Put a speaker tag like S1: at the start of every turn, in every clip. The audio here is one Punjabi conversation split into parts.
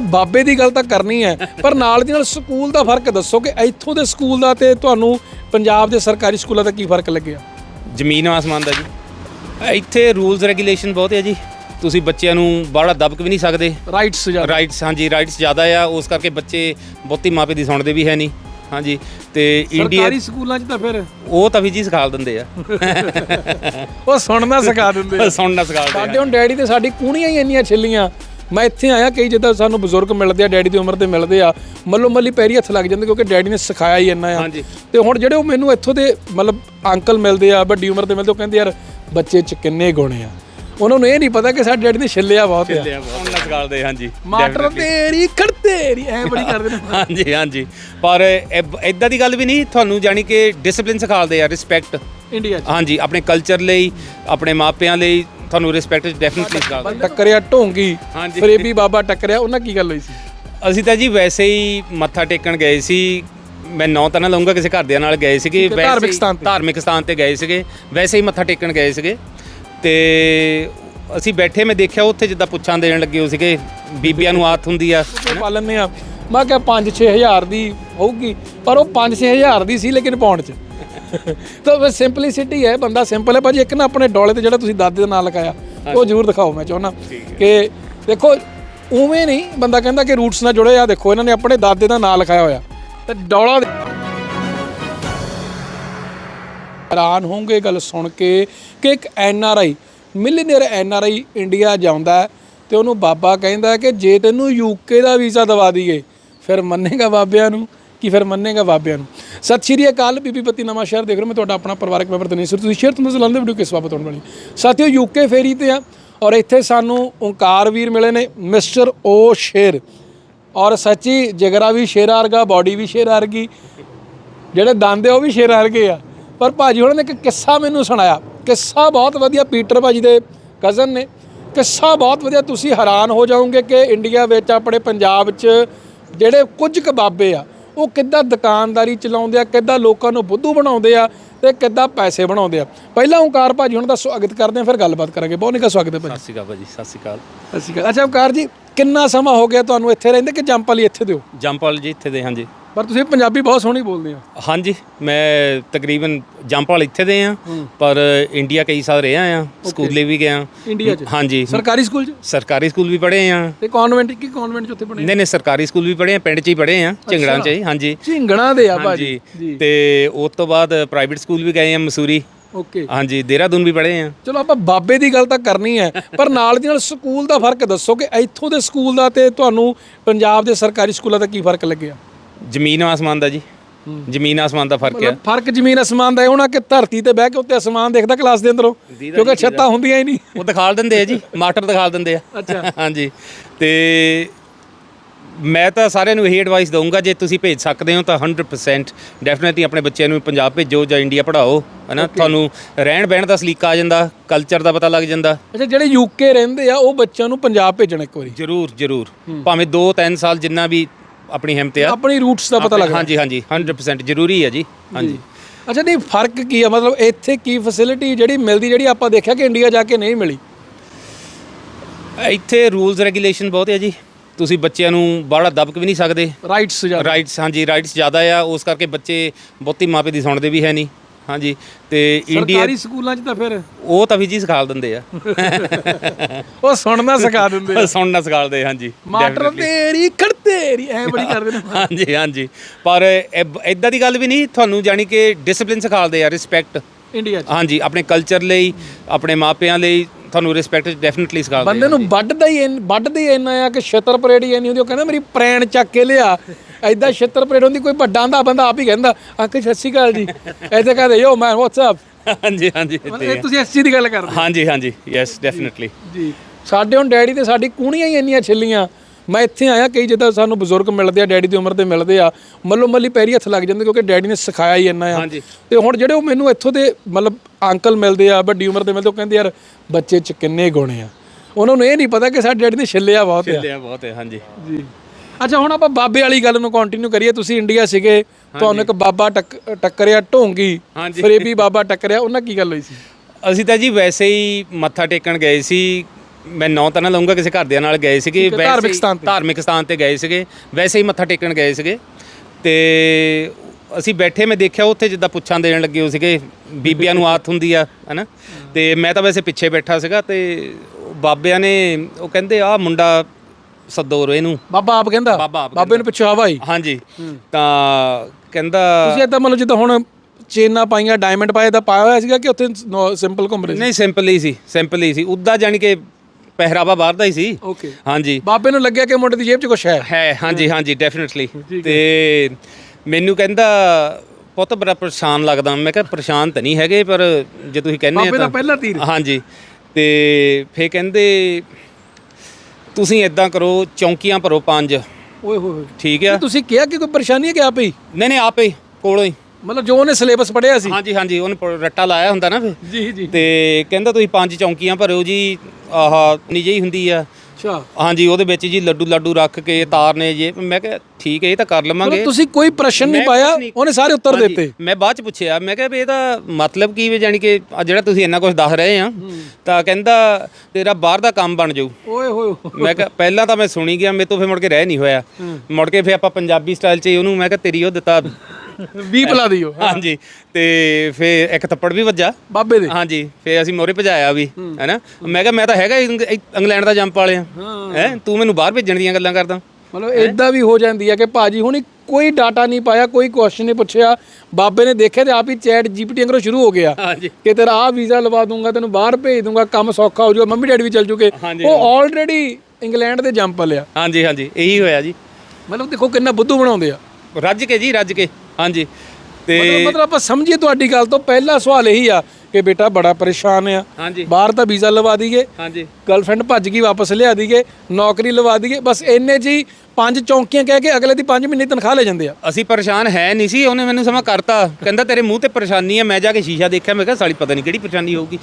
S1: ਆਪਾਂ ਬਾਬੇ ਦੀ ਗੱਲ ਤਾਂ ਕਰਨੀ ਹੈ ਪਰ ਨਾਲ ਦੀ ਨਾਲ ਸਕੂਲ ਦਾ ਫ਼ਰਕ ਦੱਸੋ ਕਿ ਇੱਥੋਂ ਦੇ ਸਕੂਲ ਦਾ ਤੇ ਤੁਹਾਨੂੰ ਪੰਜਾਬ ਦੇ ਸਰਕਾਰੀ ਸਕੂਲਾਂ ਦਾ ਕੀ ਫ਼ਰਕ ਲੱਗਿਆ?
S2: ਜ਼ਮੀਨ ਆਸਮਾਨ ਦਾ ਜੀ। ਇੱਥੇ ਰੂਲਸ ਰੈਗੂਲੇਸ਼ਨ ਬਹੁਤ ਹੈ ਜੀ। ਤੁਸੀਂ ਬੱਚਿਆਂ ਨੂੰ ਬਾਹਲਾ ਦਬਕ ਵੀ ਨਹੀਂ ਸਕਦੇ।
S1: ਰਾਈਟਸ
S2: ਰਾਈਟਸ ਹਾਂਜੀ ਰਾਈਟਸ ਜ਼ਿਆਦਾ ਆ। ਉਸ ਕਰਕੇ ਬੱਚੇ ਬਹੁਤੀ ਮਾਪੇ ਦੀ ਸੁਣਦੇ ਵੀ ਹੈ ਨਹੀਂ। ਹਾਂਜੀ ਤੇ ਇੰਡੀਆ
S1: ਸਰਕਾਰੀ ਸਕੂਲਾਂ 'ਚ ਤਾਂ ਫਿਰ
S2: ਉਹ ਤਾਂ ਵੀ ਜੀ ਸਿਖਾਲ ਦਿੰਦੇ ਆ।
S1: ਉਹ ਸੁਣਨਾ ਸਿਖਾ ਦਿੰਦੇ ਆ।
S2: ਸੁਣਨਾ ਸਿਖਾਲਦੇ
S1: ਸਾਡੇ ਹੁਣ ਡੈਡੀ ਤੇ ਸਾਡੀ ਕੂਣੀਆਂ ਹੀ ਇੰਨੀਆਂ ਛਿੱਲੀਆਂ। ਮੈਂ ਇੱਥੇ ਆਇਆ ਕਈ ਜਿੱਦਾਂ ਸਾਨੂੰ ਬਜ਼ੁਰਗ ਮਿਲਦੇ ਆ ਡੈਡੀ ਦੀ ਉਮਰ ਦੇ ਮਿਲਦੇ ਆ ਮੱਲੋ ਮੱਲੀ ਪੈਰੀ ਹੱਥ ਲੱਗ ਜਾਂਦੇ ਕਿਉਂਕਿ ਡੈਡੀ ਨੇ ਸਿਖਾਇਆ ਹੀ ਇੰਨਾ ਆ।
S2: ਹਾਂਜੀ।
S1: ਤੇ ਹੁਣ ਜਿਹੜੇ ਉਹ ਮੈਨੂੰ ਇੱਥੋਂ ਦੇ ਮਤਲਬ ਅੰਕਲ ਮਿਲਦੇ ਆ ਵੱਡੀ ਉਮਰ ਦੇ ਮਿਲਦੇ ਉਹ ਕਹਿੰਦੇ ਯਾਰ ਬੱਚੇ ਚ ਕਿੰਨੇ ਗੁਣ ਆ। ਉਹਨਾਂ ਨੂੰ ਇਹ ਨਹੀਂ ਪਤਾ ਕਿ ਸਾਡੇ ਡੈਡੀ ਨੇ ਛਿੱਲਿਆ ਬਹੁਤ ਆ।
S2: ਸੁਣਨਾ ਸਿਖਾਲਦੇ ਹਾਂਜੀ
S1: ਮਾਟਰ ਤੇਰੀ ਖੜ ਤੇਰੀ ਐ ਬੜੀ ਕਰਦੇ ਨੇ।
S2: ਹਾਂਜੀ ਹਾਂਜੀ। ਪਰ ਇਦਾਂ ਦੀ ਗੱਲ ਵੀ ਨਹੀਂ ਤੁਹਾਨੂੰ ਜਾਣੀ ਕਿ ਡਿਸਪਲਿਨ ਸਿਖਾਲਦੇ ਆ ਰਿਸਪੈਕਟ
S1: ਇੰਡੀਆ ਚ।
S2: ਹਾਂਜੀ ਆਪਣੇ ਕਲਚਰ ਲਈ ਆਪਣੇ ਮਾਪਿਆਂ ਲਈ ਤੁਹਾਨੂੰ ਰਿਸਪੈਕਟ ਡੈਫੀਨਿਟਲੀ ਸਿਖਾਲਦੇ
S1: ਟੱਕਰਿਆ ਢੋਂਗੀ
S2: ਹਾਂਜੀ।
S1: ਫਰੇਬੀ ਬਾਬਾ ਟੱਕਰਿਆ ਉਹਨਾਂ ਕੀ ਗੱਲ ਹੋਈ ਸੀ?
S2: ਅਸੀਂ ਤਾਂ ਜੀ ਵੈਸੇ ਹੀ ਮੱਥਾ ਟੇਕਣ ਗਏ ਸੀ। ਮੈਂ ਨਾਂ ਤਾਂ ਨਾ ਲਊਂਗਾ ਕਿਸੇ ਘਰਦਿਆਂ ਨਾਲ ਗਏ ਸੀਗੇ।
S1: ਠੀਕ ਹੈ, ਧਾਰਮਿਕ
S2: ਵੈਸੇ ਹੀ-
S1: ਸਥਾਨ ਤੇ।
S2: ਧਾਰਮਿਕ ਸਥਾਨ ਤੇ ਗਏ ਸੀਗੇ। ਵੈਸੇ ਹੀ ਮੱਥਾ ਟੇਕਣ ਗਏ ਸੀਗੇ। ਤੇ ਅਸੀਂ ਬੈਠੇ ਮੈਂ ਦੇਖਿਆ ਉੱਥੇ ਜਿੱਦਾਂ ਪੁੱਛਾਂ ਦੇਣ ਲੱਗੇ ਹੋ ਸੀਗੇ ਬੀਬੀਆਂ ਨੂੰ ਆਤ ਹੁੰਦੀ ਆ
S1: ਤੇ ਪਾ ਲੈਂਦੇ ਆ। ਮੈਂ ਕਿਹਾ 5-6000 ਦੀ ਹੋਊਗੀ ਪਰ ਉਹ 5-6000 ਦੀ ਸੀ ਲੇਕਿਨ ਪਾਉਣ ਚ। ਤਾਂ ਬਸ ਸਿੰਪਲੀਸਿਟੀ ਹੈ ਬੰਦਾ ਸਿੰਪਲ ਹੈ ਭਾਜੀ ਇੱਕ ਨਾ ਆਪਣੇ ਡੋਲੇ ਤੇ ਜਿਹੜਾ ਤੁਸੀਂ ਦਾਦੇ ਦਾ ਨਾਂ ਲਿਖਾਇਆ ਉਹ ਜ਼ਰੂਰ ਦਿਖਾਓ ਮੈਂ ਚਾਹੁੰਦਾ ਕਿ ਦੇਖੋ ਉਵੇਂ ਨਹੀਂ ਬੰਦਾ ਕਹਿੰਦਾ ਕਿ ਰੂਟਸ ਨਾਲ ਜੁੜੇ ਆ ਦੇਖੋ ਇਹਨਾਂ ਨੇ ਆਪਣੇ ਦਾਦੇ ਦਾ ਨਾਂ ਲਿਖਾਇਆ ਹੋਇਆ। ਤੇ ਡੋਲਾ ਹੈਰਾਨ ਹੋਵੋਗੇ ਇਹ ਗੱਲ ਸੁਣ ਕੇ ਕਿ ਇੱਕ N R I millionaire N R I India ਜਾਂਦਾ ਤੇ ਉਹਨੂੰ ਬਾਬਾ ਕਹਿੰਦਾ ਕਿ ਜੇ ਤੈਨੂੰ ਯੂਕੇ ਦਾ ਵੀਜ਼ਾ ਦਵਾ ਦਈਏ ਫਿਰ ਮੰਨੇਗਾ ਬਾਬਿਆਂ ਨੂੰ। ਕਿ ਫਿਰ ਮੰਨੇਗਾ ਬਾਬਿਆਂ ਨੂੰ? ਸਤਿ ਸ਼੍ਰੀ ਅਕਾਲ, ਬੀਬੀ ਪਤੀ ਨਵਾਂ ਸ਼ਹਿਰ, ਦੇਖ ਰਹੇ ਮੈਂ ਤੁਹਾਡਾ ਆਪਣਾ ਪਰਿਵਾਰਕ ਮੈਂਬਰ ਦਨੀਸ਼ ਤੁਸੀਂ ਸ਼ੇਅਰ ਤੋਂ ਜ਼ਲਾਂਦੇ ਵੀਡੀਓ ਕਿਸ ਬਾਬਤ ਹੋਣ ਵਾਲੀ। ਸਾਥੀਓ ਯੂਕੇ ਫੇਰੀ ਤੇ ਆ ਔਰ ਇੱਥੇ ਸਾਨੂੰ ਓਂਕਾਰ ਵੀਰ ਮਿਲੇ ਨੇ ਮਿਸਟਰ ਓ ਸ਼ੇਰ। ਔਰ ਸੱਚੀ, ਜਿਗਰਾ ਵੀ ਸ਼ੇਰ ਵਰਗਾ ਬਾਡੀ ਵੀ ਸ਼ੇਰ ਵਰਗੀ, ਜਿਹੜੇ ਦੰਦ ਆ ਉਹ ਵੀ ਸ਼ੇਰ ਵਰਗੇ ਆ। ਪਰ ਭਾਜੀ, ਉਹਨਾਂ ਨੇ ਇੱਕ ਕਿੱਸਾ ਮੈਨੂੰ ਸੁਣਾਇਆ। ਕਿੱਸਾ ਬਹੁਤ ਵਧੀਆ, ਪੀਟਰ ਭਾਜੀ ਦੇ ਕਜ਼ਨ ਨੇ। ਕਿੱਸਾ ਬਹੁਤ ਵਧੀਆ, ਤੁਸੀਂ ਹੈਰਾਨ ਹੋ ਜਾਓਗੇ ਕਿ ਇੰਡੀਆ ਵਿੱਚ, ਆਪਣੇ ਪੰਜਾਬ 'ਚ ਜਿਹੜੇ ਕੁਝ ਕੁ ਬਾਬੇ ਆ ਉਹ ਕਿੱਦਾਂ ਦੁਕਾਨਦਾਰੀ ਚਲਾਉਂਦੇ ਆ ਕਿੱਦਾਂ ਲੋਕਾਂ ਨੂੰ ਬੁੱਧੂ ਬਣਾਉਂਦੇ ਆ ਤੇ ਕਿੱਦਾਂ ਪੈਸੇ ਬਣਾਉਂਦੇ ਆ। ਪਹਿਲਾਂ ਓਂਕਾਰ ਭਾਜੀ ਉਹਨਾਂ ਦਾ ਸਵਾਗਤ ਕਰਦੇ ਆ ਫਿਰ ਗੱਲਬਾਤ ਕਰਾਂਗੇ। ਬਹੁਤ ਨਿੱਘਾ ਸਵਾਗਤ ਹੈ ਭਾਜੀ।
S2: ਸਤਿ ਸ਼੍ਰੀ ਅਕਾਲ ਭਾਜੀ ਸਤਿ ਸ਼੍ਰੀ ਅਕਾਲ।
S1: ਸਤਿ ਸ਼੍ਰੀ ਅਕਾਲ। ਅੱਛਾ ਓਂਕਾਰ ਜੀ ਕਿੰਨਾ ਸਮਾਂ ਹੋ ਗਿਆ ਤੁਹਾਨੂੰ ਇੱਥੇ ਰਹਿੰਦੇ ਕਿ ਜੰਪ ਵਾਲੀ ਇੱਥੇ ਦਿਓ?
S2: ਜੰਪਾਲ ਜੀ ਇੱਥੇ ਦੇ ਹਾਂਜੀ।
S1: ਪਰ ਤੁਸੀਂ ਪੰਜਾਬੀ ਬਹੁਤ ਸੋਹਣੀ ਬੋਲਦੇ ਆ
S2: ਹਾਂਜੀ ਮੈਂ ਤਕਰੀਬਨ ਜੰਪਾਲ ਇੱਥੇ ਦੇ ਆ ਪਰ ਇੰਡੀਆ ਕਈ ਸਾਲ ਰਿਹਾ ਆ ਸਕੂਲੇ ਵੀ ਗਿਆ।
S1: ਇੰਡੀਆ 'ਚ?
S2: ਹਾਂਜੀ।
S1: ਸਰਕਾਰੀ ਸਕੂਲ 'ਚ?
S2: ਸਰਕਾਰੀ ਸਕੂਲ ਵੀ ਪੜ੍ਹੇ ਆ
S1: ਤੇ ਕਨਵੈਂਟ ਕੀ ਕਨਵੈਂਟ 'ਚ ਉੱਥੇ ਪੜ੍ਹੇ?
S2: ਨਹੀਂ ਨਹੀਂ ਸਰਕਾਰੀ ਸਕੂਲ ਵੀ ਪੜ੍ਹੇ ਆ ਪਿੰਡ 'ਚ ਹੀ ਪੜ੍ਹੇ ਆ ਝਿੰਗੜਾਂ 'ਚ ਹੀ ਹਾਂਜੀ।
S1: ਝਿੰਗਣਾ ਦੇ ਆ ਭਾਜੀ।
S2: ਤੇ ਉਸ ਤੋਂ ਬਾਅਦ ਪ੍ਰਾਈਵੇਟ ਸਕੂਲ ਵੀ ਗਏ ਆ ਮਸੂਰੀ।
S1: ਓਕੇ।
S2: ਹਾਂਜੀ ਦੇਹਰਾਦੂਨ ਵੀ ਪੜ੍ਹੇ ਆ
S1: ਚਲੋ ਆਪਾਂ ਬਾਬੇ ਦੀ ਗੱਲ ਤਾਂ ਕਰਨੀ ਹੈ ਪਰ ਨਾਲ ਦੀ ਨਾਲ ਸਕੂਲ ਦਾ ਫ਼ਰਕ ਦੱਸੋ ਕਿ ਇੱਥੋਂ ਦੇ ਸਕੂਲ ਦਾ ਤੇ ਤੁਹਾਨੂੰ ਪੰਜਾਬ ਦੇ ਸਰਕਾਰੀ ਸਕੂਲਾਂ ਦਾ ਕੀ ਫ਼ਰਕ ਲੱਗਿਆ?
S2: ਜ਼ਮੀਨ ਆਸਮਾਨ ਦਾ ਜੀ। ਜ਼ਮੀਨ ਆਸਮਾਨ ਦਾ ਫ਼ਰਕ ਆ
S1: ਫ਼ਰਕ ਜ਼ਮੀਨ ਅਸਮਾਨ ਦਾ ਇਹ ਹੋਣਾ ਕਿ ਧਰਤੀ ਤੇ ਬਹਿ ਕੇ ਉੱਤੇ ਅਸਮਾਨ ਦੇਖਦਾ ਕਲਾਸ ਦੇ ਅੰਦਰੋਂ ਕਿਉਂਕਿ ਛੱਤਾਂ ਹੁੰਦੀਆਂ ਹੀ ਨਹੀਂ।
S2: ਉਹ ਦਿਖਾਲ ਦਿੰਦੇ ਆ ਜੀ ਮਾਸਟਰ ਦਿਖਾਲ ਦਿੰਦੇ ਆ।
S1: ਅੱਛਾ।
S2: ਹਾਂਜੀ। ਤੇ ਮੈਂ ਤਾਂ ਸਾਰਿਆਂ ਨੂੰ ਇਹੀ ਐਡਵਾਈਸ ਦਊਂਗਾ ਜੇ ਤੁਸੀਂ ਭੇਜ ਸਕਦੇ ਹੋ ਤਾਂ 100% ਡੈਫੀਨਿਟਲੀ ਆਪਣੇ ਬੱਚਿਆਂ ਨੂੰ ਪੰਜਾਬ ਭੇਜੋ ਜਾਂ ਇੰਡੀਆ ਪੜ੍ਹਾਓ ਹਨਾ? ਤੁਹਾਨੂੰ ਰਹਿਣ ਬਹਿਣ ਦਾ ਸਲੀਕਾ ਆ ਜਾਂਦਾ ਕਲਚਰ ਦਾ ਪਤਾ ਲੱਗ ਜਾਂਦਾ।
S1: ਅੱਛਾ ਜਿਹੜੇ ਯੂਕੇ ਰਹਿੰਦੇ ਆ ਉਹ ਬੱਚਿਆਂ ਨੂੰ ਪੰਜਾਬ ਭੇਜਣ ਇੱਕ ਵਾਰੀ।
S2: ਜ਼ਰੂਰ ਜ਼ਰੂਰ। ਭਾਵੇਂ 2-3 ਸਾਲ ਜਿੰਨਾ ਵੀ ਆਪਣੀ ਹਿੰਮਤ ਆ।
S1: ਆਪਣੀ ਰੂਟਸ ਦਾ ਪਤਾ ਲੱਗਦਾ
S2: ਹਾਂਜੀ ਹਾਂਜੀ 100% ਜ਼ਰੂਰੀ ਹੈ ਜੀ। ਹਾਂਜੀ।
S1: ਅੱਛਾ ਨਹੀਂ ਫ਼ਰਕ ਕੀ ਆ? ਮਤਲਬ ਇੱਥੇ ਕੀ ਫੈਸਿਲਿਟੀ ਜਿਹੜੀ ਮਿਲਦੀ ਜਿਹੜੀ ਆਪਾਂ ਦੇਖਿਆ ਕਿ ਇੰਡੀਆ ਜਾ ਕੇ ਨਹੀਂ ਮਿਲੀ?
S2: ਇੱਥੇ ਰੂਲਸ ਰੈਗੂਲੇਸ਼ਨ ਬਹੁਤ ਹੈ ਜੀ। ਤੁਸੀਂ ਬੱਚਿਆਂ ਨੂੰ ਬਾਹਲਾ ਦਬਕ ਵੀ ਨਹੀਂ ਸਕਦੇ।
S1: ਰਾਈਟਸ ਜਾਂ
S2: ਰਾਈਟਸ ਹਾਂਜੀ ਰਾਈਟਸ ਜ਼ਿਆਦਾ ਆ। ਉਸ ਕਰਕੇ ਬੱਚੇ ਬਹੁਤੀ ਮਾਪੇ ਦੀ ਸੁਣਦੇ ਵੀ ਹੈ ਨਹੀਂ। ਹਾਂਜੀ ਤੇ ਇੰਡੀਆ
S1: ਸਰਕਾਰੀ ਸਕੂਲਾਂ 'ਚ ਤਾਂ ਫਿਰ?
S2: ਉਹ ਤਾਂ ਵੀ ਜੀ ਸਿਖਾਲ ਦਿੰਦੇ ਆ।
S1: ਉਹ ਸੁਣਨਾ ਸਿਖਾ ਦਿੰਦੇ ਆ।
S2: ਸੁਣਨਾ ਸਿਖਾਲਦੇ ਹਾਂਜੀ।
S1: ਮਾਟਰ ਤੇਰੀ ਖੜ ਤੇਰੀ ਐ ਬੜੀ ਕਰਦੇ ਨੇ।
S2: ਹਾਂਜੀ ਹਾਂਜੀ। ਪਰ ਇਦਾਂ ਦੀ ਗੱਲ ਵੀ ਨਹੀਂ ਤੁਹਾਨੂੰ ਜਾਣੀ ਕਿ ਡਿਸਪਲਿਨ ਸਿਖਾਲਦੇ ਆ ਰਿਸਪੈਕਟ
S1: ਇੰਡੀਆ 'ਚ।
S2: ਹਾਂਜੀ ਆਪਣੇ ਕਲਚਰ ਲਈ ਆਪਣੇ ਮਾਪਿਆਂ ਲਈ ਤੁਹਾਨੂੰ ਰਿਸਪੈਕਟ ਡੈਫੀਨਿਟਲੀ ਸਿਖਾਲਦੇ
S1: ਬੰਦੇ ਨੂੰ ਵੱਢਦਾ ਹੀ ਇੰਨ- ਵੱਢਦੇ ਹੀ ਇੰਨਾ ਆ ਕਿ ਛਤਰ ਪਰੇਡ ਹੀ ਇੰਨੀ ਹੁੰਦੀ ਉਹ ਕਹਿੰਦਾ ਮੇਰੀ ਪ੍ਰੈਣ ਚੱਕ ਕੇ ਲਿਆ। ਐਦਾਂ ਛਤਰ ਪਰੇਡ ਹੁੰਦੀ ਕੋਈ ਵੱਡਾ ਹੁੰਦਾ ਬੰਦਾ ਆਪ ਹੀ ਕਹਿੰਦਾ ਅੰਕਲ ਸਤਿ ਸ਼੍ਰੀ ਅਕਾਲ ਜੀ। ਐਸੇ ਕਹਦੇ ਯੋ ਮੈਨ ਵਾਟਸ ਅਪ
S2: ਹਾਂਜੀ ਹਾਂਜੀ
S1: ਇਹ ਤੁਸੀਂ ਇਸ ਚੀਜ਼ ਦੀ ਗੱਲ ਕਰਦੇ
S2: ਹਾਂਜੀ ਹਾਂਜੀ ਯੈਸ ਡੈਫੀਨਿਟਲੀ
S1: ਜੀ। ਸਾਡੇ ਹੁਣ ਡੈਡੀ ਤੇ ਸਾਡੀ ਕੂਣੀਆਂ ਹੀ ਇੰਨੀਆਂ ਛਿੱਲੀਆਂ। ਮੈਂ ਇੱਥੇ ਆਇਆ ਕਈ ਜਿੱਦਾਂ ਸਾਨੂੰ ਬਜ਼ੁਰਗ ਮਿਲਦੇ ਆ ਡੈਡੀ ਦੀ ਉਮਰ ਦੇ ਮਿਲਦੇ ਆ ਮੱਲੋ ਮੱਲੀ ਪੈਰੀ ਹੱਥ ਲੱਗ ਜਾਂਦੇ ਕਿਉਂਕਿ ਡੈਡੀ ਨੇ ਸਿਖਾਇਆ ਹੀ ਇੰਨਾ ਆ।
S2: ਹਾਂਜੀ।
S1: ਤੇ ਹੁਣ ਜਿਹੜੇ ਉਹ ਮੈਨੂੰ ਇੱਥੋਂ ਦੇ ਮਤਲਬ ਅੰਕਲ ਮਿਲਦੇ ਆ ਵੱਡੀ ਉਮਰ ਦੇ ਮਿਲਦੇ ਉਹ ਕਹਿੰਦੇ ਯਾਰ ਬੱਚੇ ਚ ਕਿੰਨੇ ਗੁਣ ਆ। ਉਹਨਾਂ ਨੂੰ ਇਹ ਨਹੀਂ ਪਤਾ ਕਿ ਸਾਡੇ ਡੈਡੀ ਨੇ ਛਿੱਲਿਆ ਬਹੁਤ ਆ।
S2: ਬਹੁਤ ਹੈ ਹਾਂਜੀ।
S1: ਜੀ। ਅੱਛਾ ਹੁਣ ਆਪਾਂ ਬਾਬੇ ਵਾਲੀ ਗੱਲ ਨੂੰ ਕੰਟੀਨਿਊ ਕਰੀਏ। ਤੁਸੀਂ ਇੰਡੀਆ ਸੀਗੇ ਤੁਹਾਨੂੰ ਇੱਕ ਬਾਬਾ ਟੱਕ- ਟੱਕਰਿਆ ਢੋਂਗੀ।
S2: ਹਾਂਜੀ।
S1: ਫਰੇਬੀ ਬਾਬਾ ਟੱਕਰਿਆ ਉਹਨਾਂ ਕੀ ਗੱਲ ਹੋਈ ਸੀ?
S2: ਅਸੀਂ ਤਾਂ ਜੀ ਵੈਸੇ ਹੀ ਮੱਥਾ ਟੇਕਣ ਗਏ ਸੀ। ਮੈਂ ਨਾਂ ਤਾਂ ਨਾ ਲਊਂਗਾ ਕਿਸੇ ਘਰਦਿਆਂ ਨਾਲ ਗਏ ਸੀਗੇ।
S1: ਧਾਰਮਿਕ ਸਥਾਨ ਤੇ।
S2: ਧਾਰਮਿਕ ਸਥਾਨ ਤੇ ਗਏ ਸੀਗੇ। ਵੈਸੇ ਹੀ ਮੱਥਾ ਟੇਕਣ ਗਏ ਸੀਗੇ। ਤੇ ਅਸੀਂ ਬੈਠੇ ਮੈਂ ਦੇਖਿਆ ਉੱਥੇ ਜਿੱਦਾਂ ਪੁੱਛਾਂ ਦੇਣ ਲੱਗੇ ਹੋ ਸੀਗੇ ਬੀਬੀਆਂ ਨੂੰ ਆਤ ਹੁੰਦੀ ਆ ਹਨਾ? ਤੇ ਮੈਂ ਤਾਂ ਵੈਸੇ ਪਿੱਛੇ ਬੈਠਾ ਸੀਗਾ ਤੇ ਬਾਬਿਆਂ ਨੇ ਉਹ ਕਹਿੰਦੇ ਆ ਮੁੰਡਾ ਸੱਦੋ ਰੋ ਇਹਨੂੰ।
S1: ਬਾਬਾ ਆਪ ਕਹਿੰਦਾ?
S2: ਬਾਬਾ ਆਪ
S1: ਬਾਬੇ ਨੂੰ ਪਿੱਛੇ ਹੀ
S2: ਹਾਂਜੀ। ਤਾਂ ਕਹਿੰਦਾ
S1: ਤੁਸੀਂ ਏਦਾਂ ਮਤਲਬ ਜਿੱਦਾਂ ਹੁਣ ਚੇਨਾਂ ਪਾਈਆਂ ਡਾਇਮੰਡ ਪਾਏ ਤਾਂ ਪਾਇਆ ਹੋਇਆ ਸੀਗਾ ਕਿ ਉੱਥੇ ਸਿੰਪਲ ਘੁੰਮ ਰਹੇ ਸੀ?
S2: ਨਹੀਂ ਸਿੰਪਲ ਹੀ ਸੀ ਸਿੰਪਲ ਹੀ ਸੀ। ਉੱਦਾਂ ਜਾਣੀ ਕਿ ਪਹਿਰਾਵਾ ਬਾਹਰ ਦਾ ਹੀ ਸੀ।
S1: ਓਕੇ
S2: ਹਾਂਜੀ।
S1: ਬਾਬੇ ਨੂੰ ਲੱਗਿਆ ਕਿ ਮੁੰਡੇ ਦੀ ਜੇਬ 'ਚ ਕੁਛ ਹੈ?
S2: ਹੈ ਹਾਂਜੀ ਹਾਂਜੀ ਡੈਫੀਨਿਟਲੀ ਤੇ ਮੈਨੂੰ ਕਹਿੰਦਾ ਪੁੱਤ ਬੜਾ ਪਰੇਸ਼ਾਨ ਲੱਗਦਾ। ਮੈਂ ਕਿਹਾ ਪਰੇਸ਼ਾਨ ਤਾਂ ਨਹੀਂ ਹੈਗੇ ਪਰ ਜੇ ਤੁਸੀਂ ਕਹਿੰਦੇ
S1: ਬਾਬੇ
S2: ਆ
S1: ਦਾ
S2: ਤਾਂ
S1: ਪਹਿਲਾ ਤੀਰ।
S2: ਹਾਂਜੀ। ਤੇ ਫੇ ਕਹਿੰਦੇ ਤੁਸੀਂ ਇਦਾਂ ਕਰੋ ਚੌਂਕੀਆਂ ਭਰੋ ਪੰਜ।
S1: ਓਏ ਹੋਏ ਹੋਏ।
S2: ਠੀਕ ਆ?
S1: ਤੁਸੀਂ ਕਿਹਾ ਕਿ ਕੋਈ ਪਰੇਸ਼ਾਨੀ ਹੈ ਕਿ ਆਪੇ ਹੀ?
S2: ਨਹੀਂ ਨਹੀਂ ਆਪੇ ਕੋਲੋਂ ਹੀ।
S1: ਮਤਲਬ ਜੋ ਉਹਨੇ ਸਿਲੇਬਸ ਪੜਿਆ ਸੀ।
S2: ਹਾਂਜੀ ਹਾਂਜੀ ਉਹਨੇ ਪ- ਰੱਟਾ ਲਾਇਆ ਹੁੰਦਾ ਨਾ
S1: ਜੀ ਜੀ।
S2: ਤੇ ਕਹਿੰਦਾ ਤੁਸੀਂ ਪੰਜ ਚੌਂਕੀਆਂ ਭਰਿਓ ਜੀ ਆਹ ਨਿਜੇ ਹੀ ਹੁੰਦੀ ਆ।
S1: ਅੱਛਾ।
S2: ਹਾਂਜੀ ਉਹਦੇ ਵਿੱਚ ਜੀ ਲੱਡੂ ਲੱਡੂ ਰੱਖ ਕੇ ਤਾਰਨੇ ਜੇ। ਮੈਂ ਕਿਹਾ ਠੀਕ ਹੈ ਇਹ ਤਾਂ ਕਰ ਲਵਾਂਗੇ।
S1: ਤੁਸੀਂ ਕੋਈ ਪ੍ਰਸ਼ਨ ਨਹੀਂ ਪਾਇਆ ਉਹਨੇ ਸਾਰੇ ਉੱਤਰ ਦਿੱਤੇ।
S2: ਮੈਂ ਬਾਅਦ ਚ ਪੁੱਛਿਆ। ਮੈਂ ਕਿਹਾ ਵੀ ਇਹਦਾ ਮਤਲਬ ਕੀ ਵੇ ਜਾਨੀ ਕਿ ਆਹ ਜਿਹੜਾ ਤੁਸੀਂ ਇੰਨਾ ਕੁਝ ਦੱਸ ਰਹੇ ਆ ਤਾਂ ਕਹਿੰਦਾ ਤੇਰਾ ਬਾਹਰ ਦਾ ਕੰਮ ਬਣ ਜਾਊ।
S1: ਓਏ ਹੋਏ ਹੋਏ।
S2: ਮੈਂ ਕਿਹਾ ਪਹਿਲਾਂ ਤਾਂ ਮੈਂ ਸੁਣੀ ਗਿਆ ਮੇਰੇ ਤੋਂ ਫਿਰ ਮੁੜ ਕੇ ਰਹਿ ਨਹੀਂ ਹੋਇਆ। ਮੁੜ ਕੇ ਫਿਰ ਆਪਾਂ ਪੰਜਾਬੀ ਸਟਾਈਲ 'ਚ ਹੀ ਉਹਨੂੰ ਮੈਂ ਕਿਹਾ ਤੇਰੀ ਉਹ ਦਿੱਤਾ।
S1: ਵੀਹ ਪਲਾ ਦਿਓ।
S2: ਹਾਂਜੀ ਤੇ ਫਿਰ ਇੱਕ ਥੱਪੜ ਵੀ ਵੱਜਾ।
S1: ਬਾਬੇ ਦੇ।
S2: ਹਾਂਜੀ ਫਿਰ ਅਸੀਂ ਮੋਰੇ ਭਜਾਇਆ ਵੀ ਹੈਨਾ? ਮੈਂ ਕਿਹਾ ਮੈਂ ਤਾਂ ਹੈਗਾ ਇੰਗਲੈਂਡ ਦਾ ਜੰਪ ਵਾਲਿਆ। ਹੈ। ਤੂੰ ਮੈਨੂੰ ਬਾਹਰ ਭੇਜਣ ਦੀਆਂ ਗੱਲਾਂ ਕਰਦਾ।
S1: ਮਤਲਬ ਇਦਾਂ ਵੀ ਹੋ ਜਾਂਦੀ ਹੈ ਕਿ ਭਾਜੀ ਹੁਣੀ ਕੋਈ ਡਾਟਾ ਨਹੀਂ ਪਾਇਆ ਕੋਈ ਕੁਐਸਚਨ ਨਹੀਂ ਪੁੱਛਿਆ। ਬਾਬੇ ਨੇ ਦੇਖਿਆ ਤੇ ਆਪ ਹੀ ਚੈਟ ਜੀਪੀਟੀ ਅੰਗਰੋਂ ਸ਼ੁਰੂ ਹੋ ਗਿਆ। ਕਿ ਤੇਰਾ ਆ ਵੀਜ਼ਾ ਲਵਾ ਦੂੰਗਾ ਤੈਨੂੰ ਬਾਹਰ ਭੇਜ ਦੂੰਗਾ ਕੰਮ ਸੌਖਾ ਹੋ ਜਾਊਗਾ ਮੰਮੀ ਡੈਡੀ ਵੀ ਚੱਲ ਜੂਗੇ। ਉਹ ਆਲਰੇਡੀ ਇੰਗਲੈਂਡ ਦੇ ਜੰਪ ਲਿਆ
S2: ਹਾਂਜੀ ਹਾਂਜੀ ਇਹੀ ਹੋਇਆ ਜੀ।
S1: ਮਤਲਬ ਦੇਖੋ ਕਿੰਨਾ ਬੁੱਧੂ ਬਣਾਉਂਦੇ ਆ।
S2: ਰੱਜ ਕੇ ਜੀ ਰੱਜ ਕੇ। ਹਾਂਜੀ। ਤੇ
S1: ਮਤਲਬ ਆਪਾਂ ਸਮਝੀਏ ਤੁਹਾਡੀ ਗੱਲ ਤੋਂ ਪਹਿਲਾ ਸਵਾਲ ਇਹੀ ਆ ਕਿ ਬੇਟਾ ਬੜਾ ਪਰੇਸ਼ਾਨ ਆ।
S2: ਹਾਂਜੀ।
S1: ਬਾਹਰ ਤਾਂ ਵੀਜ਼ਾ ਲਵਾ ਦਈਏ।
S2: ਹਾਂਜੀ।
S1: ਗਰਲਫ੍ਰੈਂਡ ਭੱਜ ਗਈ ਵਾਪਸ ਲਿਆ ਦਈਏ। ਨੌਕਰੀ ਲਵਾ ਦਈਏ। ਬਸ ਇੰਨੇ ਜੀ ਪੰਜ ਚੌਂਕੀਆਂ ਕਹਿ ਕੇ ਅਗਲੇ ਦੀ 5 ਮਹੀਨੇ ਦੀ ਤਨਖਾਹ ਲੈ ਜਾਂਦੇ ਆ।
S2: ਅਸੀਂ ਪਰੇਸ਼ਾਨ ਹੈ ਨਹੀਂ ਸੀ ਉਹਨੇ ਮੈਨੂੰ ਸਮਾਂ ਕਰਤਾ। ਕਹਿੰਦਾ ਤੇਰੇ ਮੂੰਹ ਤੇ ਪਰੇਸ਼ਾਨੀ ਹੈ ਮੈਂ ਜਾ ਕੇ ਸ਼ੀਸ਼ਾ ਦੇਖਿਆ ਮੈਂ ਕਿਹਾ ਸਾਲੀ ਪਤਾ ਨਹੀਂ ਕਿਹੜੀ ਪਰੇਸ਼ਾਨੀ ਹੋਊਗੀ।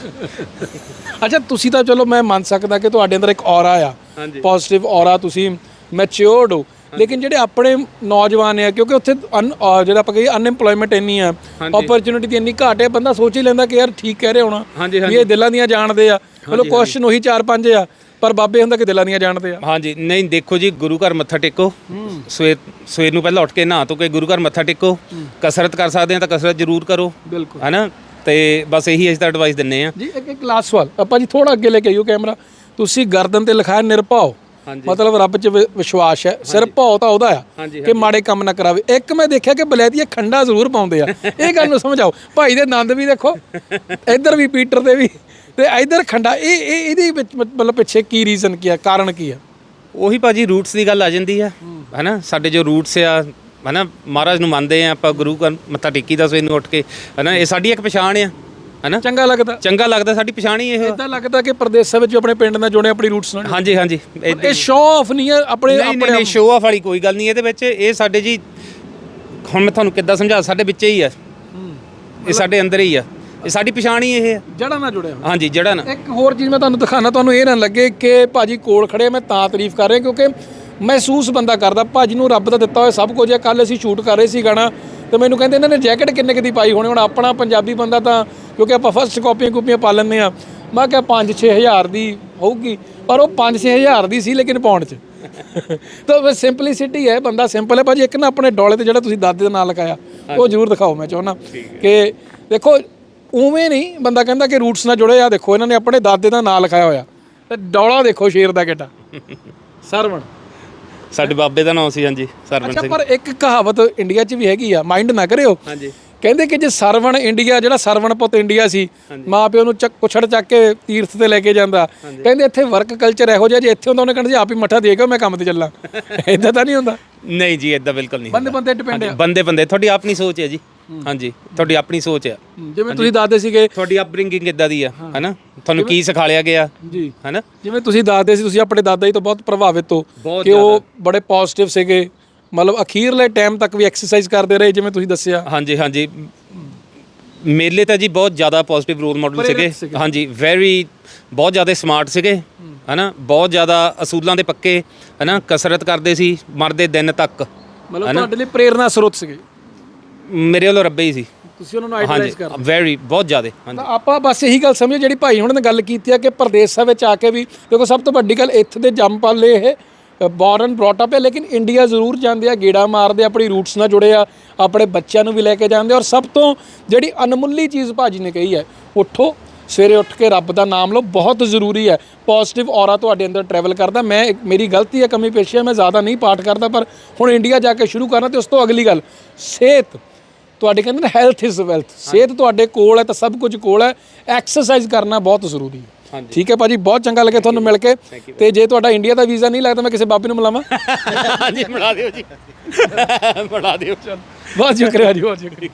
S1: ਅੱਛਾ ਤੁਸੀਂ ਤਾਂ ਚਲੋ ਮੈਂ ਮੰਨ ਸਕਦਾ ਕਿ ਤੁਹਾਡੇ ਅੰਦਰ ਇੱਕ ਔਰਾ ਆ।
S2: ਹਾਂਜੀ।
S1: ਪੋਜ਼ਿਟਿਵ ਔਰਾ ਤੁਸੀਂ ਮੈਚਿਓਰਡ ਹੋ। ਲੇਕਿਨ ਜਿਹੜੇ ਆਪਣੇ ਨੌਜਵਾਨ ਆ ਕਿਉਂਕਿ ਉੱਥੇ ਜਿਹੜਾ ਆਪਾਂ ਕਹੀਏ ਅਨਐਮਪਲੋਇਮੈਂਟ ਇੰਨੀ ਆ ਓਪਰਚ्युनिटी ਇੰਨੀ ਘਾਟ ਹੈ ਬੰਦਾ ਸੋਚ ਹੀ ਲੈਂਦਾ ਕਿ ਯਾਰ ਠੀਕ ਕਹਿ ਰਹੇ ਹੋਣਾ ਇਹ ਦਿਲਾਂ ਦੀਆਂ ਜਾਣਦੇ ਆ। ਮਤਲਬ ਕੁਐਸਚਨ ਉਹੀ 4-5 ਆ ਪਰ ਬਾਬੇ ਹੁੰਦਾ ਕਿ ਦਿਲਾਂ ਦੀਆਂ ਜਾਣਦੇ ਆ।
S2: ਹਾਂਜੀ ਨਹੀਂ ਦੇਖੋ ਜੀ ਗੁਰੂ ਘਰ ਮੱਥਾ ਟੇਕੋ। ਸਵੇਰ ਸਵੇਰ ਨੂੰ ਪਹਿਲਾਂ ਉੱਠ ਕੇ ਨਹਾ ਧੋ ਕੇ ਗੁਰੂ ਘਰ ਮੱਥਾ ਟੇਕੋ। ਕਸਰਤ ਕਰ ਸਕਦੇ ਆ ਤਾਂ ਕਸਰਤ ਜ਼ਰੂਰ ਕਰੋ
S1: ਬਿਲਕੁਲ।
S2: ਹਨਾ? ਤੇ ਬਸ ਇਹੀ ਅਸੀਂ ਤਾਂ ਐਡਵਾਈਸ ਦਿੰਨੇ ਆ।
S1: ਜੀ ਇੱਕ ਇੱਕ ਲਾਸਟ ਸਵਾਲ। ਆਪਾਂ ਜੀ ਥੋੜਾ ਅੱਗੇ ਲੈ ਕੇ ਆਇਓ ਕੈਮਰਾ ਤੁਸੀਂ ਗਰਦਨ ਤੇ ਲਿਖਾਇਆ ਨਿਰਭਾਉ। ਮਤਲਬ ਰੱਬ 'ਚ ਵਿਸ਼ਵਾਸ ਹੈ ਸਿਰਫ ਭਉ ਤਾਂ ਉਹਦਾ। ਆ ਕਿ ਮਾੜੇ ਕੰਮ ਨਾ ਕਰਾਵੇ। ਇੱਕ ਮੈਂ ਦੇਖਿਆ ਕਿ ਬਲੈਤੀਏ ਖੰਡਾ ਜ਼ਰੂਰ ਪਾਉਂਦੇ ਆ। ਇਹ ਗੱਲ ਨੂੰ ਸਮਝਾਓ। ਭਾਈ ਦੇ ਨੰਦ ਵੀ ਦੇਖੋ ਇੱਧਰ ਵੀ ਪੀਟਰ ਦੇ ਵੀ ਤੇ ਇੱਧਰ ਖੰਡਾ। ਇਹ ਇਹ ਇਹਦੇ ਵਿੱਚ ਮਤਲਬ ਪਿੱਛੇ ਕੀ ਰੀਜ਼ਨ ਕੀ ਆ? ਕਾਰਨ ਕੀ ਆ?
S2: ਉਹੀ ਭਾਜੀ ਰੂਟਸ ਦੀ ਗੱਲ ਆ ਜਾਂਦੀ ਆ। ਹੈਨਾ? ਸਾਡੇ ਜੋ ਰੂਟਸ ਆ ਹੈਨਾ? ਮਹਾਰਾਜ ਨੂੰ ਮੰਨਦੇ ਆ ਆਪਾਂ ਗੁਰੂ ਘਰ ਮੱਥਾ ਟੇਕੀ ਦਾ ਸਵੇਰ ਨੂੰ ਉੱਠ ਕੇ। ਹੈਨਾ? ਇਹ ਸਾਡੀ ਇੱਕ ਪਛਾਣ ਆ। ਹੈਨਾ?
S1: ਚੰਗਾ ਲੱਗਦਾ।
S2: ਚੰਗਾ ਲੱਗਦਾ ਸਾਡੀ ਪਛਾਣ ਹੀ ਇਹ।
S1: ਇਦਾਂ ਲੱਗਦਾ ਕਿ ਪ੍ਰਦੇਸਾਂ ਵਿੱਚ ਆਪਣੇ ਪਿੰਡ ਨਾਲ ਜੁੜੇ ਆਪਣੀ ਰੂਟਸ ਨਾਲ
S2: ਹਾਂਜੀ ਹਾਂਜੀ।
S1: ਇਹ ਸ਼ੋਅ ਆਫ ਨਹੀਂ ਹੈ ਆਪਣੇ
S2: ਨਹੀਂ ਨਹੀਂ ਸ਼ੋਅ ਆਫ ਵਾਲੀ ਕੋਈ ਗੱਲ ਨਹੀਂ ਇਹਦੇ ਵਿੱਚ ਇਹ ਸਾਡੇ ਜੀ ਹੁਣ ਮੈਂ ਤੁਹਾਨੂੰ ਕਿੱਦਾਂ ਸਮਝਾ ਸਾਡੇ ਵਿੱਚ ਹੀ ਆ। ਇਹ ਸਾਡੇ ਅੰਦਰ ਹੀ ਆ। ਇਹ ਸਾਡੀ ਪਛਾਣ ਹੀ ਇਹ ਆ।
S1: ਜੜਾ ਨਾਲ ਜੁੜਿਆ ਹੋਇਆ।
S2: ਹਾਂਜੀ ਜਿਹੜਾ ਨਾ
S1: ਇੱਕ ਹੋਰ ਚੀਜ਼ ਮੈਂ ਤੁਹਾਨੂੰ ਦਿਖਾਣਾ ਤੁਹਾਨੂੰ ਇਹ ਨਾ ਲੱਗੇ ਕਿ ਭਾਜੀ ਕੋਲ ਖੜੇ ਮੈਂ ਤਾਂ ਤਾਰੀਫ ਕਰ ਰਿਹਾ ਕਿਉਂਕਿ ਮਹਿਸੂਸ ਬੰਦਾ ਕਰਦਾ ਭਾਜੀ ਨੂੰ ਰੱਬ ਦਾ ਦਿੱਤਾ ਹੋਇਆ ਸਭ ਕੁਝ ਹੈ ਕੱਲ ਅਸੀਂ ਸ਼ੂਟ ਕਰ ਰਹੇ ਸੀ ਗਾਣਾ ਤੇ ਮੈਨੂੰ ਕਹਿੰਦੇ ਇਹਨਾਂ ਨੇ ਜੈਕਟ ਕਿੰਨੇ ਕੁ ਦੀ ਪਾਈ ਹੋਣੀ ਹੁਣ ਆਪਣਾ ਪੰਜਾਬੀ ਬੰਦਾ ਤਾਂ ਕਿਉਂਕਿ ਆਪਾਂ ਫਸਟ ਕਾਪੀਆਂ ਕੂਪੀਆਂ ਪਾ ਲੈਂਦੇ ਆ ਮੈਂ ਕਿਹਾ 5-6000 ਦੀ ਹੋਊਗੀ ਪਰ ਉਹ 5-6000 ਦੀ ਸੀ ਲੇਕਿਨ ਪਾਉਣ ਚ। ਤਾਂ ਬਸ ਸਿੰਪਲਿਸਿਟੀ ਹੈ ਬੰਦਾ ਸਿੰਪਲ ਹੈ। ਭਾਜੀ ਇੱਕ ਨਾ ਆਪਣੇ ਡੋਲੇ ਤੇ ਜਿਹੜਾ ਤੁਸੀਂ ਦਾਦੇ ਦਾ ਨਾਂ ਲਗਾਇਆ ਉਹ ਜ਼ਰੂਰ ਦਿਖਾਓ ਮੈਂ ਚਾਹੁੰਦਾ ਕਿ ਦੇਖੋ ਉਵੇਂ ਨਹੀਂ ਬੰਦਾ ਕਹਿੰਦਾ ਕਿ ਰੂਟਸ ਨਾਲ ਜੁੜੇ ਆ। ਦੇਖੋ ਇਹਨਾਂ ਨੇ ਆਪਣੇ ਦਾਦੇ ਦਾ ਨਾਂ ਲਿਖਾਇਆ ਹੋਇਆ। ਤੇ ਡੋਲਾ ਦੇਖੋ ਸ਼ੇਰ ਦਾ ਕਿੱਡਾ। ਸਰਵਣ।
S2: ਸਾਡੇ ਬਾਬੇ ਦਾ ਨਾਮ ਸੀ ਹਾਂਜੀ ਸਰਵਨ
S1: ਅੱਛਾ
S2: ਸਿੰਘ।
S1: ਪਰ ਇੱਕ ਕਹਾਵਤ ਇੰਡੀਆ 'ਚ ਵੀ ਹੈਗੀ ਆ ਮਾਈਂਡ ਨਾ ਕਰਿਓ।
S2: ਹਾਂਜੀ।
S1: ਕਹਿੰਦੇ ਕਿ ਜੇ ਸਰਵਣ ਇੰਡੀਆ ਜਿਹੜਾ ਸਰਵਣ ਪੁੱਤ ਇੰਡੀਆ ਸੀ ਮਾਂ ਪਿਓ ਨੂੰ ਚੱਕ ਕੁਛੜ ਚੱਕ ਕੇ ਤੀਰਥ ਤੇ ਲੈ ਕੇ ਜਾਂਦਾ। ਕਹਿੰਦੇ ਇੱਥੇ ਵਰਕ ਕਲਚਰ ਇਹੋ ਜਿਹਾ ਜੇ ਇੱਥੇ ਹੁੰਦਾ ਉਹਨੇ ਕਹਿੰਦਾ ਜੀ ਆਪ ਹੀ ਮੱਠਾ ਦੇ ਕੇ ਮੈਂ ਕੰਮ ਤੇ ਚੱਲਾਂ। ਇਦਾਂ ਤਾਂ ਨਹੀਂ ਹੁੰਦਾ?
S2: ਨਹੀਂ ਜੀ ਇਦਾਂ ਬਿਲਕੁਲ ਨਹੀਂ
S1: ਬੰਦੇ ਬੰਦੇ ਡਿਪੈਂਡ ਆ।
S2: ਬੰਦੇ ਬੰਦੇ ਤੁਹਾਡੀ ਆਪਣੀ ਸੋਚ ਹੈ ਜੀ। ਹਾਂਜੀ ਤੁਹਾਡੀ ਆਪਣੀ ਸੋਚ ਹੈ।
S1: ਜਿਵੇਂ ਤੁਸੀਂ ਦੱਸਦੇ ਸੀਗੇ
S2: ਤੁਹਾਡੀ ਅਪਬ੍ਰਿੰਗਿੰਗ ਕਿੱਦਾਂ ਦੀ ਆ ਹੈਨਾ? ਤੁਹਾਨੂੰ ਕੀ ਸਿਖਾਲਿਆ ਗਿਆ?
S1: ਜੀ।
S2: ਹੈਨਾ?
S1: ਜਿਵੇਂ ਤੁਸੀਂ ਦੱਸਦੇ ਸੀ ਤੁਸੀਂ ਆਪਣੇ ਦਾਦਾ ਜੀ ਤੋਂ ਬਹੁਤ ਪ੍ਰਭਾਵਿਤ ਹੋ ਕਿ ਉਹ ਬੜੇ ਪੋਜ਼ਿਟਿਵ ਸੀਗੇ। ਮਤਲਬ ਅਖੀਰਲੇ ਟਾਈਮ ਤੱਕ ਵੀ ਐਕਸਰਸਾਈਜ਼ ਕਰਦੇ ਰਹੇ ਜਿਵੇਂ ਤੁਸੀਂ ਦੱਸਿਆ।
S2: ਹਾਂਜੀ ਹਾਂਜੀ। ਮੇਲੇ ਤਾਂ ਜੀ ਬਹੁਤ ਜ਼ਿਆਦਾ ਪੋਜ਼ਿਟਿਵ ਰੋਲ ਮਾਡਲ ਸੀਗੇ। ਹਾਂਜੀ ਵੈਰੀ ਬਹੁਤ ਜ਼ਿਆਦਾ ਸਮਾਰਟ ਸੀਗੇ। ਹਨਾ ਬਹੁਤ ਜ਼ਿਆਦਾ ਅਸੂਲਾਂ ਦੇ ਪੱਕੇ ਹਨਾ ਕਸਰਤ ਕਰਦੇ ਸੀ ਮਰਦੇ ਦਿਨ ਤੱਕ।
S1: ਮਤਲਬ ਤੁਹਾਡੇ ਲਈ ਪ੍ਰੇਰਨਾ ਸਰੋਤ ਸੀਗੇ।
S2: ਮੇਰੇ ਵੱਲੋਂ ਰੱਬੇ ਹੀ ਸੀ।
S1: ਤੁਸੀਂ ਉਹਨਾਂ ਨੂੰ ਆਈਡਲਾਈਜ਼ ਕਰਦੇ।
S2: ਵੈਰੀ ਬਹੁਤ ਜ਼ਿਆਦਾ ਹਾਂਜੀ।
S1: ਆਪਾਂ ਬਸ ਇਹੀ ਗੱਲ ਸਮਝੋ ਜਿਹੜੀ ਭਾਈ ਹੁਣਾਂ ਨੇ ਗੱਲ ਕੀਤੀ ਆ ਕਿ ਪ੍ਰਦੇਸ਼ਾਂ ਵਿੱਚ ਆ ਕੇ ਵੀ ਦੇਖੋ ਸਭ ਤੋਂ ਵੱਡੀ ਗੱਲ ਇੱਥੇ ਦੇ ਜੰਮ ਪਾਲੇ ਇਹ ਬੌਰਨ ਬ੍ਰੌਟ ਅਪ ਹੈ ਲੇਕਿਨ ਇੰਡੀਆ ਜ਼ਰੂਰ ਜਾਂਦੇ ਆ ਗੇੜਾ ਮਾਰਦੇ ਆ, ਆਪਣੀ ਰੂਟਸ ਨਾਲ ਜੁੜੇ ਆ ਆਪਣੇ ਬੱਚਿਆਂ ਨੂੰ ਵੀ ਲੈ ਕੇ ਜਾਂਦੇ ਔਰ ਸਭ ਤੋਂ ਜਿਹੜੀ ਅਨਮੁੱਲੀ ਚੀਜ਼ ਭਾਜੀ ਨੇ ਕਹੀ ਹੈ ਉੱਠੋ ਸਵੇਰੇ ਉੱਠ ਕੇ ਰੱਬ ਦਾ ਨਾਮ ਲਓ ਬਹੁਤ ਜ਼ਰੂਰੀ ਹੈ। ਪੋਜ਼ਿਟਿਵ ਔਰਾ ਤੁਹਾਡੇ ਅੰਦਰ ਟਰੈਵਲ ਕਰਦਾ। ਮੈਂ ਮੇਰੀ ਗਲਤੀ ਹੈ ਕਮੀ ਪੇਸ਼ੀ ਹੈ ਮੈਂ ਜ਼ਿਆਦਾ ਨਹੀਂ ਪਾਠ ਕਰਦਾ ਪਰ ਹੁਣ ਇੰਡੀਆ ਜਾ ਕੇ ਸ਼ੁਰੂ ਕਰਨਾ ਤੇ ਉਸ ਤੋਂ ਅਗਲੀ ਗੱਲ ਸਿਹਤ। ਤੁਹਾਡੇ ਕਹਿੰਦੇ ਨੇ ਹੈਲਥ ਇਜ਼ ਵੈਲਥ ਸਿਹਤ ਤੁਹਾਡੇ ਕੋਲ ਹੈ ਤਾਂ ਸਭ ਕੁਝ ਕੋਲ ਹੈ। ਐਕਸਰਸਾਈਜ਼ ਕਰਨਾ ਬਹੁਤ ਜ਼ਰੂਰੀ ਹੈ। ਠੀਕ ਹੈ ਭਾਜੀ ਬਹੁਤ ਚੰਗਾ ਲੱਗਿਆ ਤੁਹਾਨੂੰ ਮਿਲ ਕੇ। ਤੇ ਜੇ ਤੁਹਾਡਾ ਇੰਡੀਆ ਦਾ ਵੀਜ਼ਾ ਨਹੀਂ ਲੱਗਦਾ ਮੈਂ ਕਿਸੇ ਬਾਬੇ ਨੂੰ ਮਿਲਾਵਾਂ।
S2: ਹਾਂਜੀ ਬਣਾ ਦਿਓ ਜੀ। ਬਣਾ ਦਿਓ।
S1: ਬਹੁਤ ਸ਼ੁਕਰੀਆ ਜੀ ਬਹੁਤ ਸ਼ੁਕਰੀਆ।